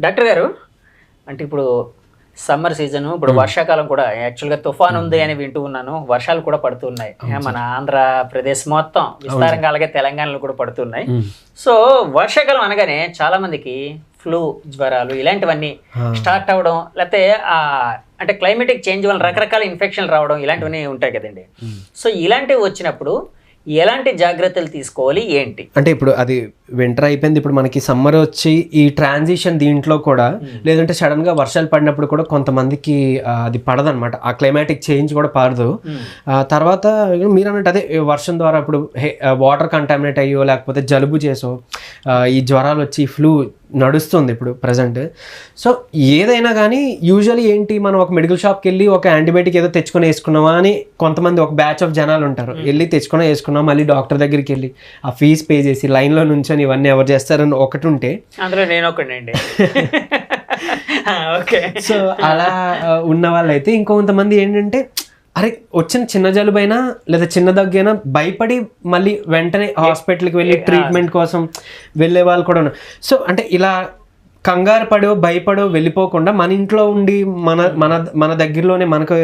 Doctor గారు? అంటే ఇప్పుడు సమ్మర్ సీజన్ ఇప్పుడు వర్షాకాలం కూడా యాక్చువల్గా తుఫాన్ ఉంది అని వింటూ ఉన్నాను. వర్షాలు కూడా పడుతున్నాయి. మన ఆంధ్రప్రదేశ్ మొత్తం విస్తారంగా అలాగే తెలంగాణలో కూడా పడుతున్నాయి. సో వర్షాకాలం అనగానే చాలా మందికి ఫ్లూ జ్వరాలు ఇలాంటివన్నీ స్టార్ట్ అవ్వడం లేకపోతే ఆ అంటే క్లైమేటిక్ చేంజ్ వల్ల రకరకాల ఇన్ఫెక్షన్లు రావడం ఇలాంటివన్నీ ఉంటాయి కదండి. సో ఇలాంటివి వచ్చినప్పుడు ఎలాంటి జాగ్రత్తలు తీసుకోవాలి ఏంటి? అంటే ఇప్పుడు అది వింటర్ అయిపోయింది. ఇప్పుడు మనకి సమ్మర్ వచ్చి ఈ ట్రాన్సిషన్ దీంట్లో కూడా లేదంటే సడన్గా వర్షాలు పడినప్పుడు కూడా కొంతమందికి అది పడదనమాట ఆ క్లైమాటిక్ చేంజ్ కూడా పడదు. ఆ, తర్వాత మీరు అన్నట్టు అదే వర్షం ద్వారా ఇప్పుడు వాటర్ కంటామినేట్ అయ్యో లేకపోతే జలుబు చేసో ఈ జ్వరాలు వచ్చి ఫ్లూ నడుస్తుంది ఇప్పుడు ప్రజెంట్ సో ఏదైనా కానీ యూజువల్లీ ఏంటి మనం ఒక మెడికల్ షాప్కి వెళ్ళి ఒక యాంటీబయాటిక్ ఏదో తెచ్చుకొని వేసుకున్నామా అని కొంతమంది ఒక బ్యాచ్ ఆఫ్ జనాలు ఉంటారు. వెళ్ళి తెచ్చుకొని వేసుకున్నాం మళ్ళీ డాక్టర్ దగ్గరికి వెళ్ళి ఆ ఫీజు పే చేసి లైన్లో నుంచొని ఇవన్నీ ఎవరు చేస్తారని ఒకటి ఉంటే. అందులో నేను ఒకటండి ఓకే. సో అలా ఉన్న వాళ్ళైతే ఇంకొంతమంది ఏంటంటే అరే వచ్చిన చిన్న జలుబైనా లేదా చిన్న దగ్గైనా భయపడి మళ్ళీ వెంటనే హాస్పిటల్కి వెళ్ళి ట్రీట్మెంట్ కోసం వెళ్ళే వాళ్ళు కూడా ఉన్నారు. సో అంటే ఇలా కంగారు పడో భయపడో వెళ్ళిపోకుండా మన ఇంట్లో ఉండి మన మన మన దగ్గరలోనే మనకు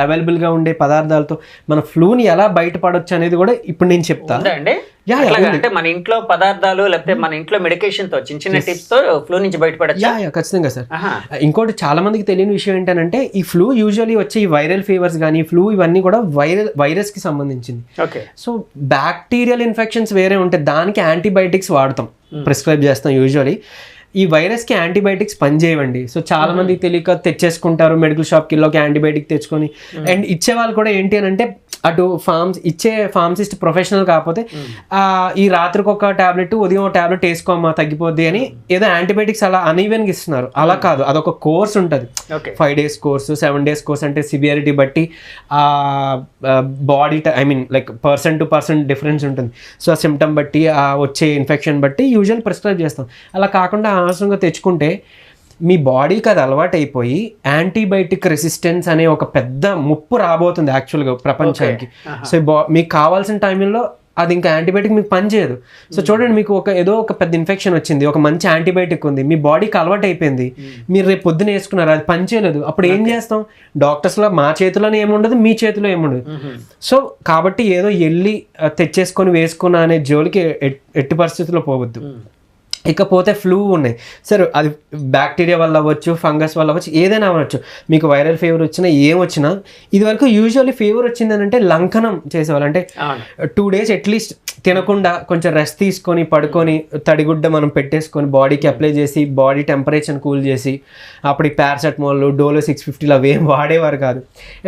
అవైలబుల్గా ఉండే పదార్థాలతో మన ఫ్లూని ఎలా బయటపడొచ్చు అనేది కూడా ఇప్పుడు నేను చెప్తా. ఉందా అండి? యా, అట్లాగా అంటే మన ఇంట్లో పదార్థాలు లేకపోతే మన ఇంట్లో మెడికేషన్తో చిన్న చిన్న టిప్స్తో ఫ్లూ నుంచి బయటపడచ్చు? ఖచ్చితంగా సార్. ఇంకోటి చాలా మందికి తెలియని విషయం ఏంటంటే ఈ ఫ్లూ యూజువల్లీ వచ్చే ఈ వైరల్ ఫీవర్స్ కానీ ఫ్లూ ఇవన్నీ కూడా వైరల్ వైరస్కి సంబంధించింది. ఓకే. సో బ్యాక్టీరియల్ ఇన్ఫెక్షన్స్ వేరే ఉంటాయి. దానికి యాంటీబయాటిక్స్ వాడతాం. ప్రిస్క్రైబ్ చేస్తాం యూజువల్లీ ఈ వైరస్కి యాంటీబయాటిక్స్ పనిచేయవండి. సో చాలా మంది తెలియక తెచ్చేసుకుంటారు మెడికల్ షాప్కి వెళ్ళి యాంటీబయాటిక్ తెచ్చుకొని. అండ్ ఇచ్చే వాళ్ళు కూడా ఏంటి అని అంటే అటు ఫార్మ్స్ ఇచ్చే ఫార్మసిస్ట్ ప్రొఫెషనల్ కాకపోతే ఈ రాత్రికి ఒక టాబ్లెట్ ఉదయం ఒక టాబ్లెట్ వేసుకోమ్మా తగ్గిపోద్ది అని ఏదో యాంటీబయాటిక్స్ అలా అన్ఈవెన్గా ఇస్తున్నారు. అలా కాదు. అదొక కోర్స్ ఉంటుంది. Five days course seven days course అంటే సివియారిటీ బట్టి ఆ body I mean like person to person difference ఉంటుంది. సో ఆ సిమ్టమ్ బట్టి ఆ వచ్చే ఇన్ఫెక్షన్ బట్టి యూజువల్ ప్రిస్క్రైబ్ చేస్తాం. అలా కాకుండా అనవసరంగా తెచ్చుకుంటే మీ బాడీకి అది అలవాటు అయిపోయి యాంటీబయాటిక్ రెసిస్టెన్స్ అనే ఒక పెద్ద ముప్పు రాబోతుంది యాక్చువల్గా ప్రపంచానికి. సో బా మీకు కావాల్సిన టైంలో అది ఇంకా యాంటీబయాటిక్ మీకు పనిచేయదు సో చూడండి మీకు ఒక ఏదో ఒక పెద్ద ఇన్ఫెక్షన్ వచ్చింది ఒక మంచి యాంటీబయాటిక్ ఉంది మీ బాడీకి అలవాటు అయిపోయింది మీరు రేపు పొద్దున వేసుకున్నారు అది పనిచేయలేదు అప్పుడు ఏం చేస్తాం? డాక్టర్స్లో మా చేతిలోనే ఏముండదు మీ చేతిలో ఏముండదు సో కాబట్టి ఏదో వెళ్ళి తెచ్చేసుకొని వేసుకున్నా అనే జోలికి ఎట్- ఎట్టి పరిస్థితుల్లో పోవద్దు. ఇకపోతే ఫ్లూ ఉన్నాయి. సరే అది బ్యాక్టీరియా వల్ల అవ్వచ్చు ఫంగస్ వల్ల అవ్వచ్చు ఏదైనా అవ్వచ్చు. మీకు వైరల్ ఫీవర్ వచ్చినా ఏం వచ్చినా ఇది వరకు యూజువల్లీ ఫీవర్ వచ్చిందని అంటే లంకనం చేసేవాళ్ళు. అంటే టూ డేస్ అట్లీస్ట్ తినకుండా కొంచెం రెస్ట్ తీసుకొని పడుకొని తడిగుడ్డ మనం పెట్టేసుకొని బాడీకి అప్లై చేసి బాడీ టెంపరేచర్ కూల్ చేసి అప్పుడు ఈ పారాసెటమాల్ డోలో సిక్స్ ఫిఫ్టీలు అవి ఏం వాడేవారు కాదు.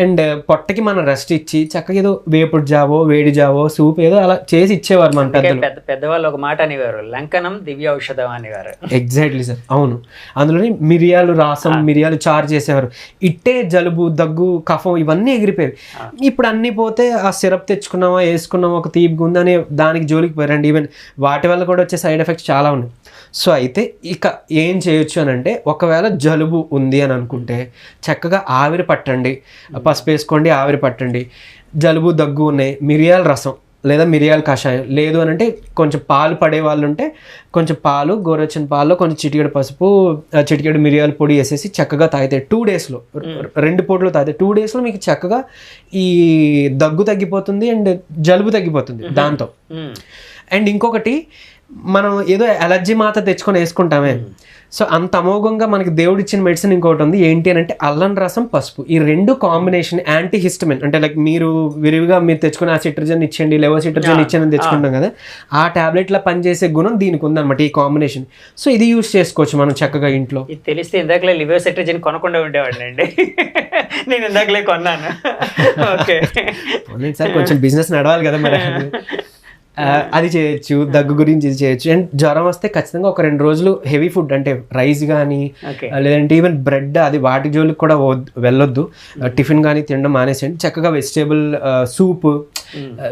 అండ్ పొట్టకి మనం రెస్ట్ ఇచ్చి చక్కగా ఏదో వేపుడు జావో వేడి జావో సూప్ ఏదో అలా చేసి ఇచ్చేవారు మన పెద్దలు. పెద్ద పెద్దవాళ్ళు ఒక మాట అనేవారు లంకనం దివ్య ఔషధం అనేవారు ఎగ్జాక్ట్లీ సార్ అవును. అందులోని మిరియాలు రాసం మిరియాలు చారు చేసేవారు. ఇట్టే జలుబు దగ్గు కఫం ఇవన్నీ ఎగిరిపోయేవి. ఇప్పుడు అన్నీ పోతే ఆ సిరప్ తెచ్చుకున్నామా వేసుకున్నామా ఒక తీపి ఉందని దానికి జోలికి పోయారండి. ఈవెన్ వాటి వల్ల కూడా వచ్చే సైడ్ ఎఫెక్ట్స్ చాలా ఉన్నాయి. సో అయితే ఇక ఏం చేయొచ్చు అని అంటే ఒకవేళ జలుబు ఉంది అని అనుకుంటే చక్కగా ఆవిరి పట్టండి. పసుపు వేసుకోండి ఆవిరి పట్టండి. జలుబు దగ్గు ఉన్నాయి మిరియాల రసం. లేదా మిరియాల కషాయం. లేదు అని అంటే కొంచెం పాలు పడే వాళ్ళు ఉంటే కొంచెం పాలు గోరొచ్చిన పాలు కొంచెం చిటికెడు పసుపు చిటికెడు మిరియాల పొడి వేసేసి చక్కగా తాగితే టూ డేస్లో రెండు పూటలు తాగితే టూ డేస్లో మీకు చక్కగా ఈ దగ్గు తగ్గిపోతుంది అండ్ జలుబు తగ్గిపోతుంది దాంతో. మ్మ్. అండ్ ఇంకొకటి మనం ఏదో అలర్జీ మాత్రం తెచ్చుకొని వేసుకుంటామే. సో అంత అమోఘంగా మనకి దేవుడు ఇచ్చిన మెడిసిన్ ఇంకోటి ఉంది. ఏంటి అని అంటే అల్లం రసం పసుపు. ఈ రెండు కాంబినేషన్ యాంటీ హిస్టమిన్ అంటే లైక్ మీరు విరివిగా మీరు తెచ్చుకుని ఆ సిట్రజన్ ఇచ్చేయండి లెవో సిట్రజన్ ఇచ్చేయని తెచ్చుకుంటాం కదా. ఆ టాబ్లెట్లో పనిచేసే గుణం దీనికి ఉందన్నమాట ఈ కాంబినేషన్ సో ఇది యూస్ చేసుకోవచ్చు మనం చక్కగా ఇంట్లో. ఇది తెలిస్తే ఇందాకలే లివర్ సెట్రజన్ కొనకుండా ఉండేవాడిని అండి. నేను ఇందాకలే కొన్నాను. ఓకే. సార్ కొంచెం బిజినెస్ నడవాలి కదా మరి. అది చేయొచ్చు దగ్గు గురించి ఇది చేయొచ్చు. అండ్ జ్వరం వస్తే ఖచ్చితంగా ఒక రెండు రోజులు హెవీ ఫుడ్ అంటే రైస్ కానీ లేదంటే ఈవెన్ బ్రెడ్ అది వాటి జోలికి కూడా వెళ్ళొద్దు. టిఫిన్ కానీ తినడం మానేసేయండి. చక్కగా వెజిటేబుల్ సూప్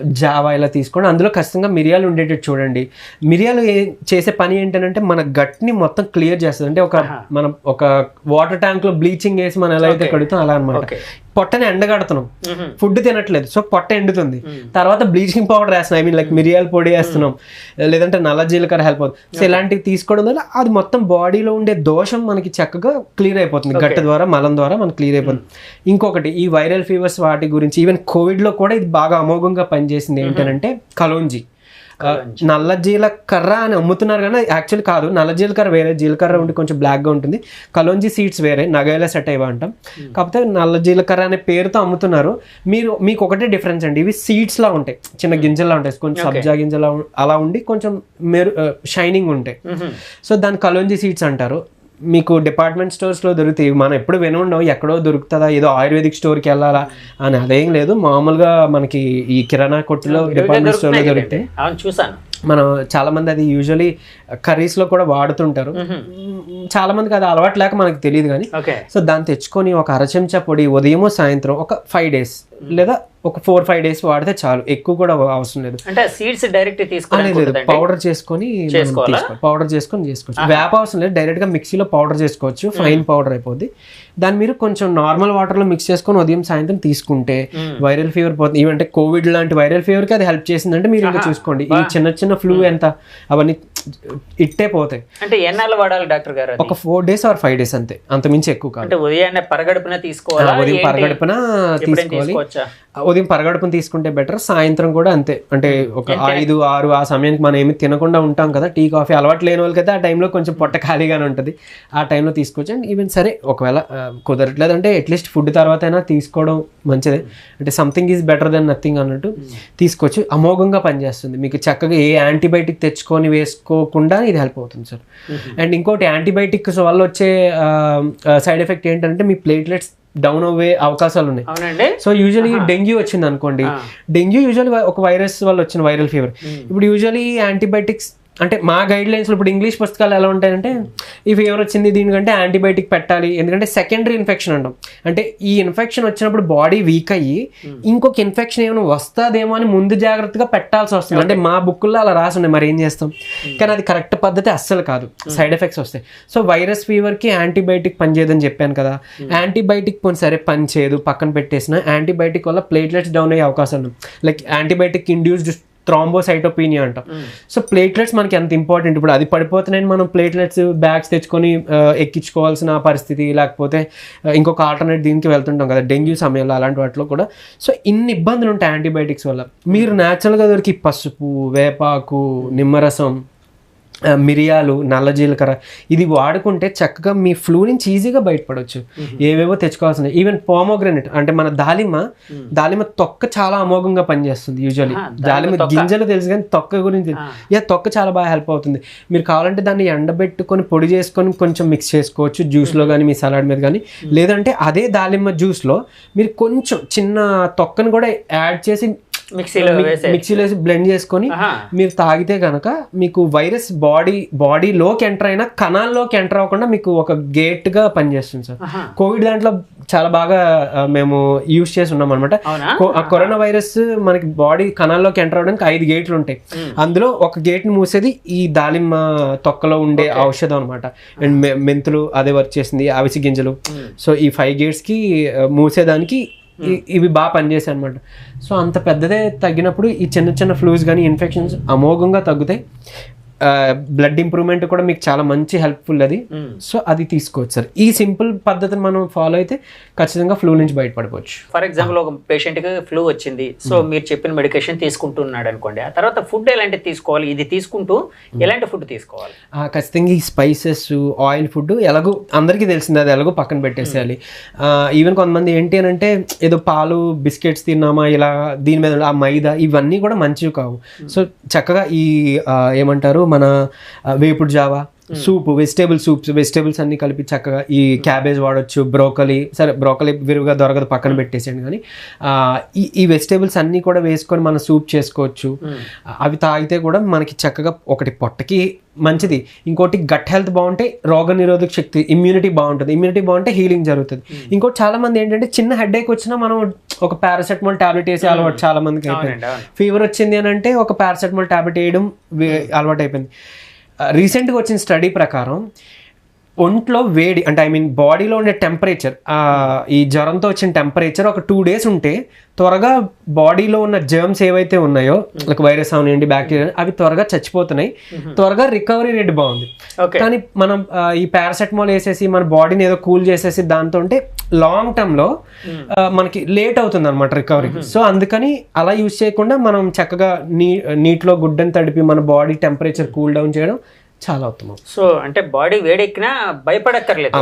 జావా ఇలా తీసుకోండి. అందులో ఖచ్చితంగా మిరియాలు ఉండేటట్టు చూడండి. మిరియాలు ఏ- చేసే పని ఏంటంటే మన గట్ని మొత్తం క్లియర్ చేస్తుంది. అంటే ఒక మనం ఒక వాటర్ ట్యాంక్లో బ్లీచింగ్ వేసి మనం ఎలా అయితే కడుగుతాం అలా అనమాట పొట్టని ఎండగడుతున్నాం. ఫుడ్ తినట్లేదు. సో పొట్ట ఎండుతుంది. తర్వాత బ్లీచింగ్ పౌడర్ వేస్తున్నాం. ఐ మీన్ లైక్ మిరియాల పొడి వేస్తున్నాం. లేదంటే నల్ల జీలకర్ర హెల్ప్ అవుతుంది. సో ఇలాంటివి తీసుకోవడం వల్ల అది మొత్తం బాడీలో ఉండే దోషం మనకి చక్కగా క్లియర్ అయిపోతుంది. గట్ట ద్వారా మలం ద్వారా మనకి క్లియర్ అయిపోతుంది. ఇంకొకటి ఈ వైరల్ ఫీవర్స్ వాటి గురించి ఈవెన్ కోవిడ్లో కూడా ఇది బాగా అమోఘంగా పనిచేసింది ఏంటంటే కలోంజీ. నల్ల జీలకర్ర అని అమ్ముతున్నారు కానీ యాక్చువల్ కాదు. నల్ల జీలకర్ర వేరే జీలకర్ర ఉండి కొంచెం బ్లాక్గా ఉంటుంది. కలోంజీ సీడ్స్ వేరే నగైల సెట్ అయ్యా అంటాం. కాకపోతే నల్ల జీలకర్ర అనే పేరుతో అమ్ముతున్నారు. మీరు మీకు ఒకటే డిఫరెన్స్ అండి. ఇవి సీడ్స్ లా ఉంటాయి. చిన్న గింజలా ఉంటాయి. కొంచెం సబ్జా గింజలా అలా ఉండి కొంచెం మెరు షైనింగ్ ఉంటాయి. మ్మ్. సో దాన్ని కలోంజీ సీడ్స్ అంటారు. మీకు డిపార్ట్మెంట్ స్టోర్స్లో దొరుకుతాయి. మనం ఎప్పుడు విని ఉండవు ఎక్కడో దొరుకుతుందా ఏదో ఆయుర్వేదిక్ స్టోర్కి వెళ్ళాలా అని అదేం లేదు. మామూలుగా మనకి ఈ కిరాణా కొట్టులో డిపార్ట్మెంట్ స్టోర్లో దొరుకుతాయి చూసాను మనం చాలా మంది అది యూజువలీ కర్రీస్లో కూడా వాడుతుంటారు. చాలా మందికి అది అలవాటు లేక మనకు తెలియదు కానీ సో దాన్ని తెచ్చుకొని ఒక అర చెంచా పొడి ఉదయము సాయంత్రం ఒక ఫైవ్ డేస్ లేదా ఒక ఫోర్ ఫైవ్ డేస్ వాడితే చాలు. ఎక్కువ కూడా అవసరం లేదు. అంటే సీడ్స్ డైరెక్ట్ లేదు. తీసుకోవాలి పౌడర్ చేసుకొని? పౌడర్ చేసుకొని చేసుకోవచ్చు. వేప అవసరం లేదు. డైరెక్ట్గా మిక్సీలో పౌడర్ చేసుకోవచ్చు. ఫైన్ పౌడర్ అయిపోద్ది. దాన్ని మీరు కొంచెం నార్మల్ వాటర్లో మిక్స్ చేసుకొని ఉదయం సాయంత్రం తీసుకుంటే వైరల్ ఫీవర్ పోతుంది. ఈవెంటే కోవిడ్ లాంటి వైరల్ ఫీవర్కి అది హెల్ప్ చేసిందంటే మీరు ఇంకా చూసుకోండి. ఈ చిన్న చిన్న ఫ్లూ ఎంత అవన్నీ ఇట్టే పోతాయి. అంటే ఎన్నాళ్ళు వాడాలి డాక్టర్ గారు? ఒక four days or five days అంతే. అంత మించి ఎక్కువ కాదు. అంటే ఉదయాన్నే పరగడుపున తీసుకోవాలా? ఉదయం? పరగడుపున తీసుకోవాలి. తీసుకోవచ్చా ఉదయం పరగడుపున తీసుకుంటే బెటర్ సాయంత్రం కూడా అంతే. అంటే ఒక ఐదు ఆరు ఆ సమయానికి మనం ఏమి తినకుండా ఉంటాం కదా. టీ కాఫీ అలవాటు లేని వాళ్ళకైతే ఆ టైంలో కొంచెం పొట్ట ఖాళీగానే ఉంటుంది. ఆ టైంలో తీసుకోవచ్చు అండ్ ఈవెన్ సరే ఒకవేళ కుదరట్లేదు అంటే అట్లీస్ట్ ఫుడ్ తర్వాత అయినా తీసుకోవడం మంచిదే. అంటే something is better than nothing అన్నట్టు తీసుకోవచ్చు అమోఘంగా పనిచేస్తుంది. మీకు చక్కగా ఏ యాంటీబయాటిక్ తెచ్చుకొని వేసుకోకుండా ఇది హెల్ప్ అవుతుంది సార్ అండ్ ఇంకోటి యాంటీబయాటిక్స్ వల్ల వచ్చే సైడ్ ఎఫెక్ట్ ఏంటంటే మీ ప్లేట్లెట్స్ డౌన్ అవ్వే అవకాశాలు ఉన్నాయి సో యూజువలీ డెంగ్యూ వచ్చింది అనుకోండి డెంగ్యూ యూజువల్లీ ఒక వైరస్ వల్ల వచ్చిన వైరల్ ఫీవర్ ఇప్పుడు యూజువల్లీ యాంటీబయాటిక్స్ అంటే మా గైడ్ లైన్స్లో ఇప్పుడు ఇంగ్లీష్ పుస్తకాలు ఎలా ఉంటాయంటే ఈ ఫీవర్ వచ్చింది దీనికంటే యాంటీబయాటిక్ పెట్టాలి ఎందుకంటే సెకండరీ ఇన్ఫెక్షన్ అంటాం. అంటే ఈ ఇన్ఫెక్షన్ వచ్చినప్పుడు బాడీ వీక్ అయ్యి ఇంకొక ఇన్ఫెక్షన్ ఏమైనా వస్తుందేమో అని ముందు జాగ్రత్తగా పెట్టాల్సి వస్తుంది. అంటే మా బుక్కుల్లో అలా రాసి ఉన్నాయి మరి ఏం చేస్తాం? కానీ అది కరెక్ట్ పద్ధతి అస్సలు కాదు. సైడ్ ఎఫెక్ట్స్ వస్తాయి. సో వైరస్ ఫీవర్కి యాంటీబయాటిక్ పనిచేయదని చెప్పాను కదా. యాంటీబయాటిక్ పోనీ సరే పని చేయదు పక్కన పెట్టేసిన యాంటీబయాటిక్ వల్ల ప్లేట్లెట్స్ డౌన్ అయ్యే అవకాశం లైక్ యాంటీబయాటిక్ ఇండ్యూస్డ్ థ్రాంబోసైటోపీనియా అంటాం. సో ప్లేట్లెట్స్ మనకి ఎంత ఇంపార్టెంట్? ఇప్పుడు అది పడిపోతున్నాయని మనం ప్లేట్లెట్స్ బ్యాగ్స్ తెచ్చుకొని ఎక్కించుకోవాల్సిన పరిస్థితి. లేకపోతే ఇంకొక ఆల్టర్నేట్ దీనికి వెళ్తుంటాం కదా డెంగ్యూ సమయంలో అలాంటి వాటిలో కూడా. సో ఇన్ని ఇబ్బందులు ఉంటాయి యాంటీబయాటిక్స్ వల్ల. మీరు న్యాచురల్గా దొరికి పసుపు వేపాకు నిమ్మరసం మిరియాలు నల్ల జీలకర్ర ఇది వాడుకుంటే చక్కగా మీ ఫ్లూ నుంచి ఈజీగా బయటపడవచ్చు ఏవేవో తెచ్చుకోవాల్సిన ఈవెన్ పోమోగ్రనేట్ అంటే మన దాలిమ దాలిమ తొక్క చాలా అమోఘంగా పనిచేస్తుంది యూజువల్లీ దాలిమ. గింజలు తెలుసు కానీ తొక్క గురించి. యా తొక్క చాలా బాగా హెల్ప్ అవుతుంది. మీరు కావాలంటే దాన్ని ఎండబెట్టుకొని పొడి చేసుకొని కొంచెం మిక్స్ చేసుకోవచ్చు. జ్యూస్లో కానీ మీ సలాడ్ మీద కానీ లేదంటే అదే దాలిమ్మ జ్యూస్లో మీరు కొంచెం చిన్న తొక్కను కూడా యాడ్ చేసి మిక్సీలో వేసే మిక్సీలో వేసి బ్లెండ్ చేసుకొని. మీరు తాగితే కనుక మీకు వైరస్ బాడీ బాడీలోకి ఎంటర్ అయినా కణాల్లోకి ఎంటర్ అవ్వకుండా మీకు ఒక గేట్గా పనిచేస్తుంది సార్. కోవిడ్ దాంట్లో చాలా బాగా మేము యూస్ చేసి ఉన్నాం అనమాట కరోనా వైరస్ మనకి బాడీ కణాల్లోకి ఎంటర్ అవడానికి ఐదు గేట్లు ఉంటాయి. అందులో ఒక గేట్ని మూసేది ఈ దాలిమ్మ తొక్కలో ఉండే ఔషధం అనమాట అండ్ మె- మెంతులు అదే వర్క్ చేసింది అవిసి గింజలు. సో ఈ ఫైవ్ గేట్స్కి మూసేదానికి ఇవి బాగా పనిచేసాయి అనమాట సో అంత పెద్దదే తగ్గినప్పుడు ఈ చిన్న చిన్న ఫ్లూస్ కానీ ఇన్ఫెక్షన్స్ అమోఘంగా తగ్గుతాయి. బ్లడ్ ఇంప్రూవ్మెంట్ కూడా మీకు చాలా మంచి హెల్ప్ఫుల్ అది. మ్మ్. సో అది తీసుకోవచ్చు సార్. ఈ సింపుల్ పద్ధతిని మనం ఫాలో అయితే ఖచ్చితంగా ఫ్లూ నుంచి బయటపడిపోవచ్చు ఫర్ ఎగ్జాంపుల్ ఒక పేషెంట్కి ఫ్లూ వచ్చింది. సో మీరు చెప్పిన మెడికేషన్ తీసుకుంటున్నాడు అనుకోండి. ఆ తర్వాత ఫుడ్ ఎలాంటి తీసుకోవాలి? ఇది తీసుకుంటూ ఎలాంటి ఫుడ్ తీసుకోవాలి? ఖచ్చితంగా ఈ స్పైసెస్ ఆయిల్ ఫుడ్ ఎలాగో అందరికీ తెలిసింది అది ఎలాగో పక్కన పెట్టేసేయాలి. ఈవెన్ కొంతమంది ఏంటి అని అంటే ఏదో పాలు బిస్కెట్స్ తిన్నామా ఇలా దీని మీద ఆ మైదా ఇవన్నీ కూడా మంచివి కావు. సో చక్కగా ఈ ఏమంటారు మన వేపుడు జావా సూప్ వెజిటేబుల్ సూప్స్ వెజిటేబుల్స్ అన్ని కలిపి చక్కగా ఈ క్యాబేజ్ వాడొచ్చు బ్రోకలీ సరే బ్రోకలీ విరివిగా దొరకదు పక్కన పెట్టేసేయండి కానీ ఈ ఈ వెజిటేబుల్స్ అన్నీ కూడా వేసుకొని మనం సూప్ చేసుకోవచ్చు. అవి తాగితే కూడా మనకి చక్కగా ఒకటి పొట్టకి మంచిది. ఇంకోటి గట్ హెల్త్ బాగుంటే రోగ నిరోధక శక్తి ఇమ్యూనిటీ బాగుంటుంది. ఇమ్యూనిటీ బాగుంటే హీలింగ్ జరుగుతుంది. ఇంకోటి చాలా మంది ఏంటంటే చిన్న హెడ్ ఏక్ వచ్చినా మనం ఒక పారాసెటమాల్ టాబ్లెట్ వేసే అలవాటు చాలా మందికి అయిపోయింది. ఫీవర్ వచ్చింది అని అంటే ఒక పారాసెటమాల్ టాబ్లెట్ వేయడం అలవాటు అయిపోయింది. రీసెంట్గా వచ్చిన స్టడీ ప్రకారం ఒంట్లో వేడి అంటే ఐ మీన్ బాడీలో ఉండే టెంపరేచర్ ఈ జ్వరంతో వచ్చిన టెంపరేచర్ ఒక టూ డేస్ ఉంటే త్వరగా బాడీలో ఉన్న జర్మ్స్ ఏవైతే ఉన్నాయో లైక్ వైరస్ అవనివ్వండి బ్యాక్టీరియా అవి త్వరగా చచ్చిపోతున్నాయి. త్వరగా రికవరీ రేట్ బాగుంది. ఓకే కానీ మనం ఈ పారాసెటమాల్ వేసేసి మన బాడీని ఏదో కూల్ చేసేసి దాంతో ఉంటే లాంగ్ టర్మ్లో మనకి లేట్ అవుతుంది అనమాట రికవరీ సో అందుకని అలా యూజ్ చేయకుండా మనం చక్కగా నీ నీటిలో గుడ్డని తడిపి మన బాడీ టెంపరేచర్ కూల్ డౌన్ చేయడం చాలా ఉత్తమం. సో అంటే బాడీ వేడెక్కినా భయపడక్కర్లేదు.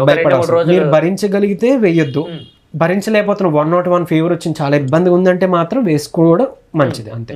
రోజులు మీరు భరించగలిగితే వేయొద్దు. భరించలేకపోతున్న వన్ నాట్ వన్ ఫీవర్ వచ్చింది చాలా ఇబ్బందిగా ఉందంటే మాత్రం వేసుకోవడం మంచిది అంతే.